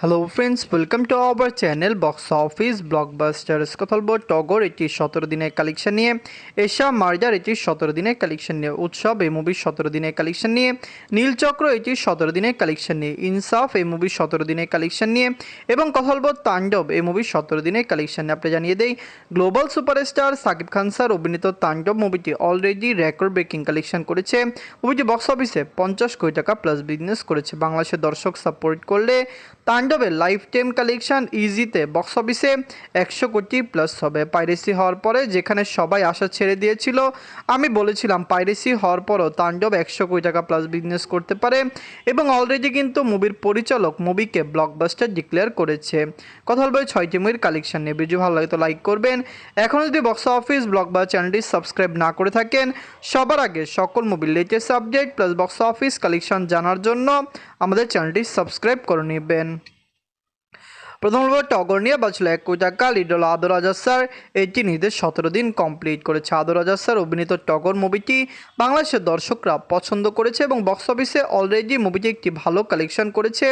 Hello friends welcome to our channel box office blockbusters কথা বলব টগর, এটি সতেরো দিনের কালেকশন নিয়ে। এশা মার্জার, এটি সতেরো দিনের কালেকশন নিয়ে। উৎসব, এই মুভির সতেরো দিনের কালেকশন নিয়ে। নীলচক্র এটি সতেরো দিনের কালেকশন নিয়ে। ইনসাফ, এই মুভির সতেরো দিনের কালেকশন নিয়ে। এবং কথা বলব তাণ্ডব, এই মুভির সতেরো দিনের কালেকশন নিয়ে। আপনি জানিয়ে দেই global superstar Shakib Khan sir অভিনীত তাণ্ডব মুভিটি অলরেডি রেকর্ড ব্রেকিং কালেকশন করেছে। মুভিটি বক্স অফিসে পঞ্চাশ কোটি টাকা প্লাস বিজনেস করেছে। বাংলাদেশের দর্শক সাপোর্ট করলে তাণ্ডবের লাইফ টাইম কালেকশন ইজিতে বক্স অফিসে একশো কোটি প্লাস হবে। পাইরেসি হওয়ার পরে যেখানে সবাই আশা ছেড়ে দিয়েছিল, আমি বলেছিলাম পাইরেসি হওয়ার পরও তাণ্ডব একশো কোটি টাকা প্লাস বিজনেস করতে পারে এবং অলরেডি কিন্তু মুভির পরিচালক মুভিকে ব্লকবাস্টার ডিক্লেয়ার করেছে। কথা বলব ছয়টি মুভির কালেকশন নিয়ে। ভিডিও ভালো লাগে তো লাইক করবেন। এখনও যদি বক্স অফিস ব্লকবার চ্যানেলটি সাবস্ক্রাইব না করে থাকেন, সবার আগে সকল মুভির latest update plus box office collection জানার জন্য আমাদের সাবস্ক্রাইব করে নেবেন। প্রথম টগর নিয়ে বাঁচলো এক কোটি টাকা লিড আদর আজাদ স্যার। এটি নিজেদের সতেরো দিন কমপ্লিট করেছে। আদর আজাদ স্যার অভিনীত টগর মুভিটি বাংলাদেশের দর্শকরা পছন্দ করেছে এবং বক্স অফিসে অলরেডি মুভিটি একটি ভালো কালেকশন করেছে।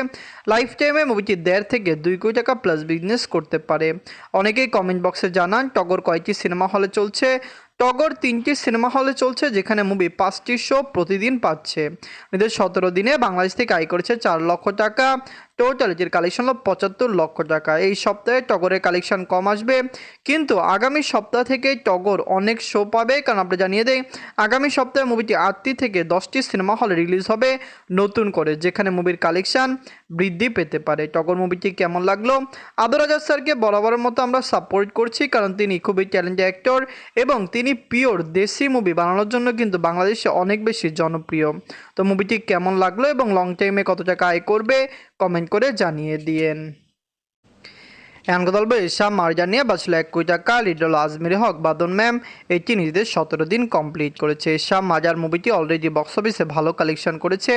লাইফ টাইমে মুভিটি দেড় থেকে দুই কোটি টাকা প্লাস বিজনেস করতে পারে। অনেকেই কমেন্ট বক্সে জানান, টগর কয়েকটি সিনেমা হলে চলছে? টগর তিনটি সিনেমা হলে চলছে, যেখানে মুভি পাঁচটি শো প্রতিদিন পাচ্ছে। এদের সতেরো দিনে বাংলাদেশ থেকে আয় করেছে চার লক্ষ টাকা। টোটাল এটির কালেকশন হলো পঁচাত্তর লক্ষ টাকা। এই সপ্তাহে টগরের কালেকশন কম আসবে, কিন্তু আগামী সপ্তাহ থেকে টগর অনেক শো পাবে। কারণ আপনি জানিয়ে দেয় আগামী সপ্তাহে মুভিটি আটটি থেকে দশটি সিনেমা হলে রিলিজ হবে নতুন করে, যেখানে মুভির কালেকশন বৃদ্ধি পেতে পারে। টগর মুভিটি কেমন লাগল? আদর আজাদ স্যারকে বরাবরের মতো আমরা সাপোর্ট করছি কারণ তিনি খুবই ট্যালেন্টেড অ্যাক্টর এবং তিনি পিওর দেশি মুভি বানানোর জন্য কিন্তু বাংলাদেশে অনেক বেশি জনপ্রিয়। তো মুভিটি কেমন লাগল এবং লং টাইমে কত টাকা আয় করবে? কমেন্ট করে জানিয়ে দিয়েন। এখন কথা বলব এসা মার্জা নিয়ে বাঁচলো এক কোটি টাকা লিডল আজমির হক বাদন ম্যাম এটি নিজেদের সতেরো দিন কমপ্লিট করেছে। এসা মাজার মুভিটি অলরেডি বক্স অফিসে ভালো কালেকশন করেছে।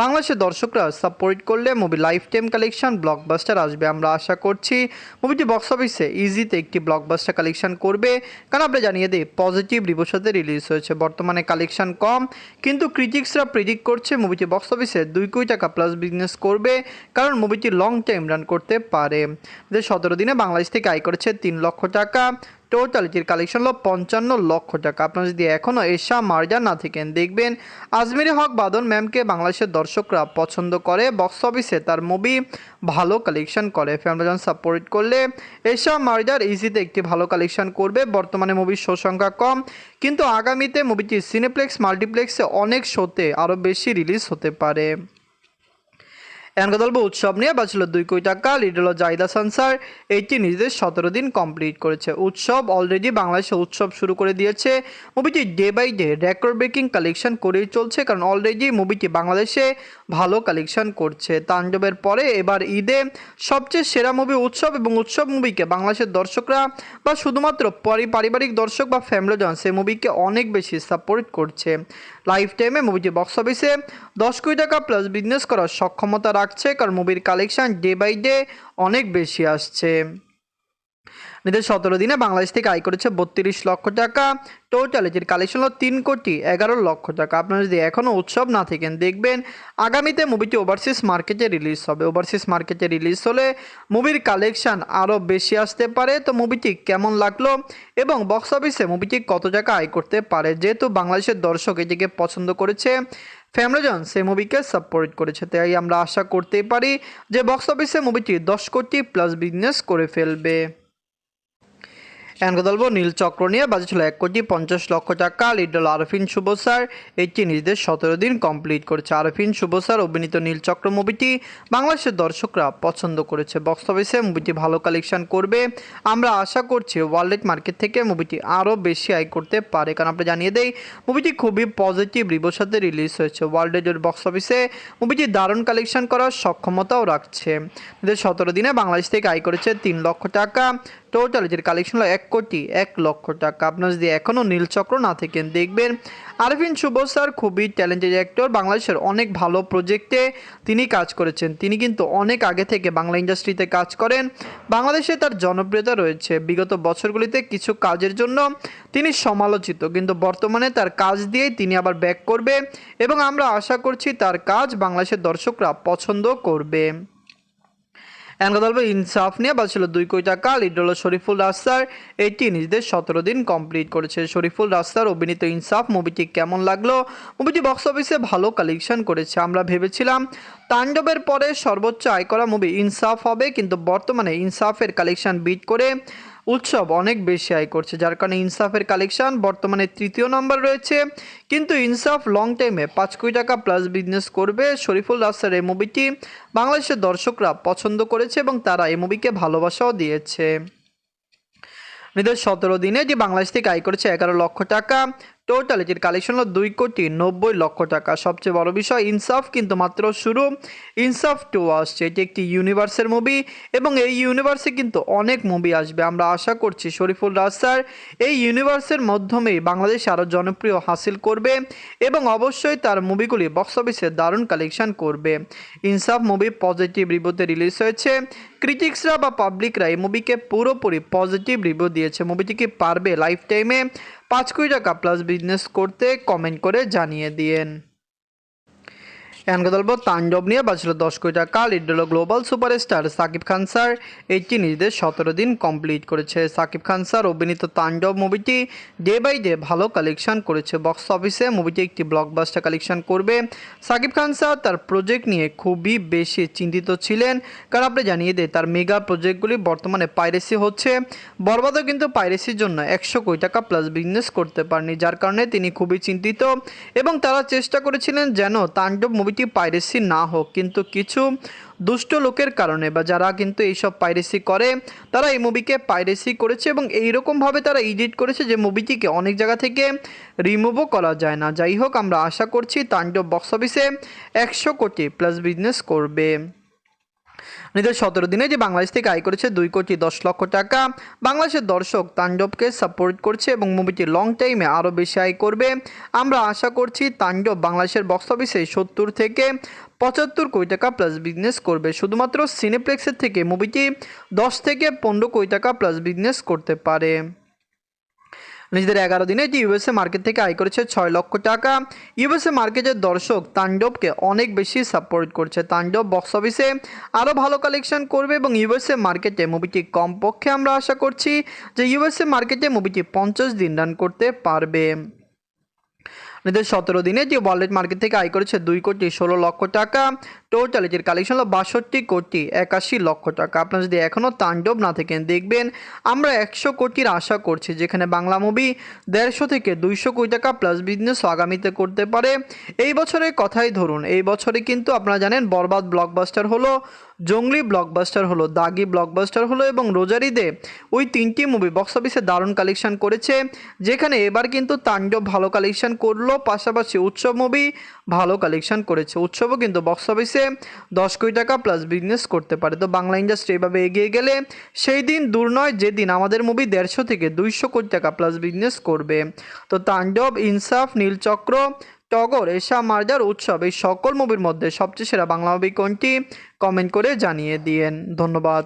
বাংলাদেশের দর্শকরা সাপোর্ট করলে movie life time collection blockbuster আসবে আমরা আশা করছি। মুভিটি বক্স অফিসে ইজিতে একটি ব্লকবাস্টার কালেকশন করবে। কারণ আমরা জানিয়ে দিই পজিটিভ রিভিউর সাথে রিলিজ হয়েছে। বর্তমানে কালেকশন কম, কিন্তু ক্রিটিক্সরা প্রিডিক্ট করছে মুভিটি বক্স অফিসে দুই কোটি টাকা প্লাস বিজনেস করবে। কারণ মুভিটি লং টাইম রান করতে পারে। যে সতেরো দিনে বাংলাদেশ থেকে আয় করেছে তিন লক্ষ টাকা। টোটাল এটির কালেকশন হলো পঞ্চান্ন লক্ষ টাকা। আপনারা যদি এখনও এশা মার্জা না থাকেন, দেখবেন আজমিরি হক বাদন ম্যামকে বাংলাদেশের দর্শকরা পছন্দ করে। বক্স অফিসে তার মুভি ভালো কালেকশন করে। ফ্যামিলিজন সাপোর্ট করলে এশা মার্জার ইজিতে একটি ভালো কালেকশন করবে। বর্তমানে মুভির শো সংখ্যা কম। কিন্তু আগামীতে মুভিটি সিনেপ্লেক্স মাল্টিপ্লেক্সে অনেক শোতে আরও বেশি রিলিজ হতে পারে। কথা উৎসব নিয়ে বাঁচলো দুই কোটি টাকা লিড হলো জাইদা সানসার এইটি নিজেদের সতেরো দিন কমপ্লিট করেছে। উৎসব অলরেডি বাংলাদেশে উৎসব শুরু করে দিয়েছে। মুভিটি day by day record breaking collection করেই চলছে, কারণ অলরেডি মুভিটি বাংলাদেশে ভালো কালেকশন করছে। তাণ্ডবের পরে এবার ঈদে সবচেয়ে সেরা মুভি উৎসব এবং উৎসব মুভিকে বাংলাদেশের দর্শকরা বা শুধুমাত্র পরি- পারিবারিক দর্শক বা ফ্যামিলিজন সেই মুভিকে অনেক বেশি সাপোর্ট করছে। লাইফ টাইমে মুভিটি বক্স অফিসে দশ কোটি টাকা প্লাস বিজনেস করার সক্ষমতা রাখছে কারণ মুভির কালেকশন ডে বাই ডে অনেক বেশি আসছে। নিজের সতেরো দিনে বাংলাদেশ থেকে আয় করেছে বত্রিশ লক্ষ টাকা। টোটাল এটির কালেকশন হলো তিন কোটি এগারো লক্ষ টাকা। আপনারা যদি এখনও উৎসব না থাকেন, দেখবেন আগামীতে মুভিটি ওভারসিজ মার্কেটে রিলিজ হবে। ওভারসিজ মার্কেটে রিলিজ হলে মুভির কালেকশন আরও বেশি আসতে পারে। তো মুভিটি কেমন লাগল এবং বক্স অফিসে মুভিটি কত টাকা আয় করতে পারে? যেহেতু বাংলাদেশের দর্শক এটিকে পছন্দ করেছে ফ্যামিলিজন সেই মুভিকে সাপোর্ট করেছে। তাই আমরা আশা করতে পারি যে বক্স অফিসে মুভিটি দশ কোটি প্লাস বিজনেস করে ফেলবে। বলব নীল চক্র নিয়ে বাজেছিল এক কোটি পঞ্চাশ লক্ষ টাকা লিডল আরফিন শুভসার। এটি নিজেদের সতেরো দিন কমপ্লিট করেছে আরফিন শুভসার অভিনীত নীল চক্র মুভিটি। বাংলাদেশের দর্শকরা পছন্দ করেছে বক্স অফিসে মুভিটি ভালো কালেকশন করবে। আমরা আশা করছি ওয়ার্ল্ড মার্কেট থেকে মুভিটি আরও বেশি আয় করতে পারে। কারণ আমরা জানিয়ে দেই, মুভিটি খুবই পজিটিভ রিভোর সাথে রিলিজ হয়েছে ওয়ার্ল্ড ওয়ার্ল্ডের বক্স অফিসে মুভিটি দারুণ কালেকশন করার সক্ষমতাও রাখছে। সতেরো দিনে বাংলাদেশ থেকে আয় করেছে তিন লক্ষ টাকা। টোটাল এটির কালেকশন হলো এক কোটি এক লক্ষ টাকা। আপনার যদি এখনও নীলচক্র না থাকেন, দেখবেন আরভিন শুভ স্যার খুবই ট্যালেন্টেড অ্যাক্টর বাংলাদেশের অনেক ভালো প্রজেক্টে তিনি কাজ করেছেন। তিনি কিন্তু অনেক আগে থেকে বাংলা ইন্ডাস্ট্রিতে কাজ করেন। বাংলাদেশে তার জনপ্রিয়তা রয়েছে। বিগত বছরগুলিতে কিছু কাজের জন্য তিনি সমালোচিত, কিন্তু বর্তমানে তার কাজ দিয়েই তিনি আবার ব্যাক করবে এবং আমরা আশা করছি তার কাজ বাংলাদেশের দর্শকরা পছন্দ করবে। দলবে ইনসাফ নিয়ে বাজছিল দুই কোটি টাকা, লিড শরীফুল রাস্তার। এটি নিজেদের সতেরো দিন কমপ্লিট করেছে। শরীফুল রাস্তার অভিনীত ইনসাফ মুভিটি কেমন লাগল? মুভিটি বক্স অফিসে ভালো কালেকশন করেছে, আমরা ভেবেছিলাম তাণ্ডবের পরে সর্বোচ্চ আয় করা মুভি ইনসাফ হবে, কিন্তু বর্তমানে ইনসাফের কালেকশন বিট করে উৎসব অনেক বেশি আয় করছে, যার কারণে ইনসাফের কালেকশন বর্তমানে তৃতীয় নম্বর রয়েছে। কিন্তু ইনসাফ লং টাইমে পাঁচ কোটি টাকা প্লাস বিজনেস করবে শরীফুল রাস্তার এই মুভিটি বাংলাদেশের দর্শকরা পছন্দ করেছে এবং তারা এই মুভিকে ভালোবাসাও দিয়েছে। নিজের সতেরো দিনে যে বাংলাদেশ থেকে আয় করেছে এগারো লক্ষ টাকা। টোটাল এটির কালেকশন হলো দুই কোটি নব্বই লক্ষ টাকা। সবচেয়ে বড় বিষয় ইনসাফ কিন্তু মাত্র শুরু। ইনসাফ টু আসছে, এটি একটি ইউনিভার্সের মুভি এবং এই ইউনিভার্সে কিন্তু অনেক মুভি আসবে। আমরা আশা করছি শরীফুল রাস্তার এই ইউনিভার্সের মাধ্যমেই বাংলাদেশ আরও জনপ্রিয় হাসিল করবে, এবং অবশ্যই তার মুভিগুলি বক্স অফিসে দারুণ কালেকশন করবে। ইনসাফ মুভি পজিটিভ রিভিউতে রিলিজ হয়েছে। ক্রিটিক্সরা বা পাবলিকরা এই মুভিকে পুরোপুরি পজিটিভ রিভিউ দিয়েছে। মুভিটি কি পারবে লাইফ টাইমে পাঁচ কোটি টাকা প্লাস বিজনেস করতে কমেন্ট করে জানিয়ে দিয়েন। এনকে দলব তাণ্ডব নিয়ে বাঁচল দশ কোটি টাকা। লিড হলো global superstar Shakib Khan sir. এটি নিজেদের সতেরো দিন কমপ্লিট করেছে। সাকিব খান স্যার অভিনীত তাণ্ডব মুভিটি ডে বাই ডে ভালো কালেকশন করেছে। বক্স অফিসে মুভিটি একটি ব্লকবাস্টার কালেকশন করবে। সাকিব খান স্যার তার প্রজেক্ট নিয়ে খুবই বেশি চিন্তিত ছিলেন। কারণ আপনি জানিয়ে দেয় তার মেগা প্রজেক্টগুলি বর্তমানে পাইরেসি হচ্ছে। বরবাদও কিন্তু পাইরেসির জন্য একশো কোটি টাকা প্লাস বিজনেস করতে পারেনি। যার কারণে তিনি খুবই চিন্তিত এবং তারা চেষ্টা করেছিলেন যেন তাণ্ডব মুভিটি পাইরেসি না হোক, কিন্তু কিছু দুষ্ট লোকের কারণে বা যারা কিন্তু এইসব পাইরেসি করে, তারা এই মুভিকে পাইরেসি করেছে এবং এইরকমভাবে তারা এডিট করেছে যে মুভিটিকে অনেক জায়গা থেকে রিমুভও করা যায় না। যাই হোক, আমরা আশা করছি তাণ্ডব বক্স অফিসে একশো কোটি প্লাস বিজনেস করবে। নিজের সতেরো দিনে যে বাংলাদেশ থেকে আয় করেছে দুই কোটি দশ লক্ষ টাকা, বাংলাদেশের দর্শক তাণ্ডবকে সাপোর্ট করছে এবং মুভিটি লং টাইমে আরও বেশি আয় করবে। আমরা আশা করছি তাণ্ডব বাংলাদেশের বক্স অফিসে সত্তর থেকে পঁচাত্তর কোটি টাকা প্লাস বিজনেস করবে। শুধুমাত্র সিনেপ্লেক্সের থেকে মুভিটি দশ থেকে পনেরো কোটি টাকা প্লাস বিজনেস করতে পারে। নিজেদের এগারো দিনে যে ইউএসএ মার্কেট থেকে আয় করেছে ছয় লক্ষ টাকা। ইউএসএ মার্কেটের দর্শক তাণ্ডবকে অনেক বেশি সাপোর্ট করছে। তাণ্ডব বক্স অফিসে আরও ভালো কালেকশন করবে এবং ইউএসএ মার্কেটে মুভিটি কমপক্ষে আমরা আশা করছি যে ইউএসএ মার্কেটে মুভিটি পঞ্চাশ দিন রান করতে পারবে। নিজেদের সতেরো দিনে যে ওয়ার্ল্ড মার্কেট থেকে আয় করেছে দুই কোটি ষোলো লক্ষ টাকা। টোটাল এটির কালেকশন হলো বাষট্টি কোটি একাশি লক্ষ টাকা। আপনারা যদি এখনও তাণ্ডব না থাকেন, দেখবেন আমরা একশো কোটির আশা করছি, যেখানে বাংলা মুভি দেড়শো থেকে দুইশো কোটি টাকা প্লাস বিজনেস আগামীতে করতে পারে। এই বছরের কথাই ধরুন, এই বছরে কিন্তু আপনারা জানেন বরবাদ ব্লকবাস্টার হলো, জঙ্গলি ব্লকবাস্টার হলো, দাগি ব্লকবাস্টার হলো এবং রোজারিদে ওই তিনটি মুভি বক্স অফিসে দারুণ কালেকশন করেছে, যেখানে এবার কিন্তু তাণ্ডব ভালো কালেকশন করল, পাশাপাশি উৎসব মুভি ভালো কালেকশন করেছে। উৎসবও কিন্তু বক্স অফিসে দশ কোটি টাকা প্লাস বিজনেস করতে পারে। তো বাংলা ইন্ডাস্ট্রি এভাবে এগিয়ে গেলে সেই দিন দূর নয় যেদিন আমাদের মুভি দেড়শো থেকে দুইশো কোটি টাকা প্লাস বিজনেস করবে। তো তাণ্ডব, ইনসাফ, নীলচক্র, টগর, এশা, মার্জার, উৎসব, এই সকল মুভির মধ্যে সবচেয়ে সেরা বাংলা মুভি কোনটি? কমেন্ট করে জানিয়ে দিয়েন। ধন্যবাদ।